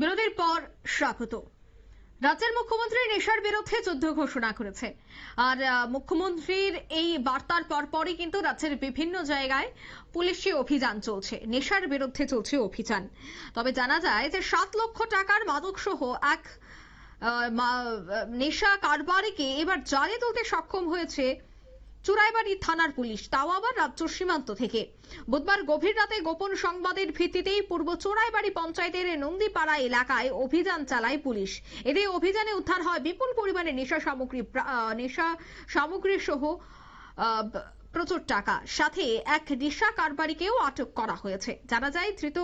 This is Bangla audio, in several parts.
বিরতির পর স্বাগত। রাজ্যের মুখ্যমন্ত্রী নেশার বিরুদ্ধে যুদ্ধ ঘোষণা করেছে। আর মুখ্যমন্ত্রীর এই বার্তার পরপরই কিন্তু রাজ্যের বিভিন্ন জায়গায় পুলিশি অভিযান চলছে। নেশার বিরুদ্ধে চলছে অভিযান। তবে জানা যায় যে সাত লক্ষ টাকার মাদক সহ এক নেশা কারবারিকে এবার জালে তুলতে সক্ষম হয়েছে চুরাইবাড়ি থানার পুলিশ, তাও আবার রাজ্য সীমান্ত থেকে। বুধবার গভীর রাতে গোপন সংবাদের ভিত্তিতেই পূর্ব চোরাইবাড়ি পঞ্চায়েতের নন্দীপাড়া এলাকায় অভিযান চালায় পুলিশ। এতে অভিযানে উদ্ধার হয় বিপুল পরিমাণে নেশা সামগ্রী নেশা সামগ্রী সহ প্রচুর টাকা। সাথে এক নেশা কারবারিকেও আটক করা হয়েছে। জানা যায়, ধৃত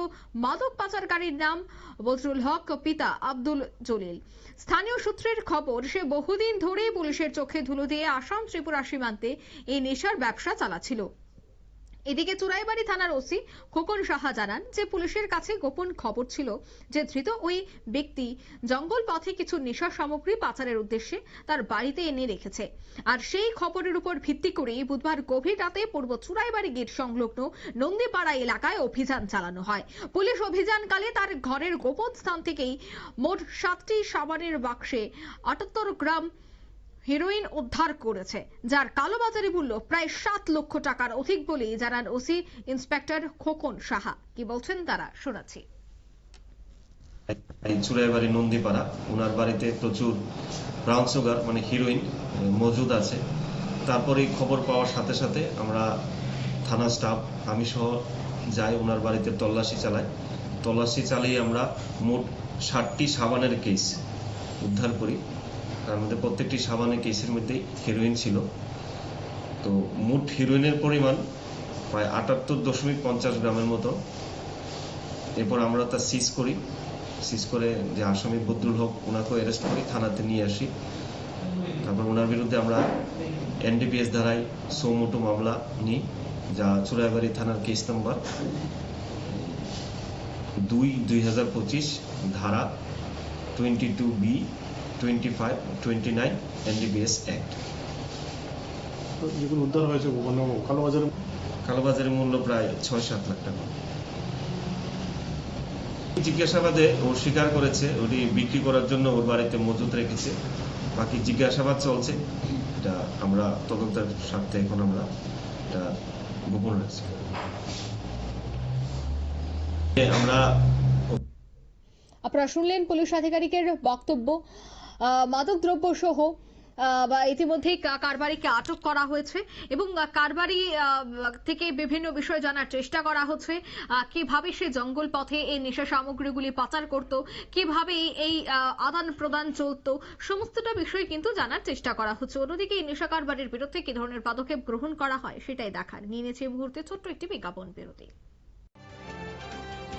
মাদক পাচারকারীর নাম বজরুল হক, পিতা আব্দুল জলিল। স্থানীয় সূত্রের খবর, সে বহুদিন ধরেই পুলিশের চোখে ধুলো দিয়ে আসাম ত্রিপুরা সীমান্তে এই নেশার ব্যবসা চালাচ্ছিল। এদিকে চুরাইবাড়ি থানার ওসি খোকন সাহা জানান যে পুলিশের কাছে গোপন খবর ছিল যে ধৃত ওই ব্যক্তি জঙ্গল পথে কিছু নেশা সামগ্রী পাচারের উদ্দেশ্যে তার বাড়িতে এনে রেখেছে। আর সেই খবরের উপর ভিত্তি করেই বুধবার গভীর রাতে পূর্ব চুরাইবাড়ি গেট সংলগ্ন নন্দীপাড়া এলাকায় অভিযান চালানো হয়। পুলিশ অভিযানকালে তার ঘরের গোপন স্থান থেকেই মোট সাতটি সাবানের বাক্সে আটাত্তর গ্রাম হেরোইন উদ্ধার করেছে, যার কালোবাজারি মূল্য প্রায় সাত লক্ষ টাকার অধিক বলেই জানান ওসি ইন্সপেক্টর খোকন সাহা। কি বলছেন তারা? শোনাচ্ছি। এই চুরাইবাড়ি নন্দীপাড়া। ওনার বাড়িতে প্রচুর ব্রাউন সুগার মানে হিরোইন মজুদ আছে। তারপরে খবর পাওয়ার সাথে সাথে আমরা থানা স্টাফ আমি সহ যাই ওনার বাড়িতে তল্লাশি চালাই। তল্লাশি চালিয়ে আমরা মোট ষাটটি সাবানের কেস উদ্ধার করি। তার মধ্যে প্রত্যেকটি সাবানের কেসের মধ্যেই হিরোইন ছিল। তো মোট হিরোইনের পরিমাণ প্রায় আটাত্তর দশমিক পঞ্চাশ গ্রামের মতো। এরপর আমরা তা সিজ করি। সিজ করে যে আসামি বদরুল হক ওনাকে অ্যারেস্ট করি, থানাতে নিয়ে আসি। তারপর ওনার বিরুদ্ধে আমরা এনডিপিএস ধারায় সৌমোটো মামলা নিই, যা চুরাইবাড়ি থানার কেস নম্বর দুই দুই ধারা twenty two B twenty five twenty nine NDPS act তো যেগুলো উদ্ধার হয়েছে কালোবাজারে কালোবাজারের মূল্য প্রায় ছয় সাত লাখ টাকা। জিজ্ঞাসাবাদে ও স্বীকার করেছে ওটি বিক্রি করার জন্য ওর বাড়িতে মজুত রেখেছে। বাকি জিজ্ঞাসাবাদ চলছে। এটা আমরা তদন্তের স্বার্থে এখন আমরা এটা গোপন রাখছি। আমরা আপনারা শুনলেন পুলিশ আধিকারিকের বক্তব্য। মাদকদ্রব্য সহ বা ইতিমধ্যেই কা- কারবারিকে আটক করা হয়েছে এবং কারবারি থেকে বিভিন্ন বিষয় জানার চেষ্টা করা হচ্ছে। কীভাবে সে জঙ্গল পথে এই নেশা সামগ্রীগুলি পাচার করত, কীভাবে এই- আদান প্রদান চলতো, সমস্তটা বিষয় কিন্তু জানার চেষ্টা করা হচ্ছে। অন্যদিকে এই নেশা কারবারির বিরুদ্ধে কি ধরনের পদক্ষেপ গ্রহণ করা হয় সেটাই দেখার। নিয়ে নিয়েছে এই মুহূর্তে ছোট্ট একটি বিজ্ঞাপন বিরতি।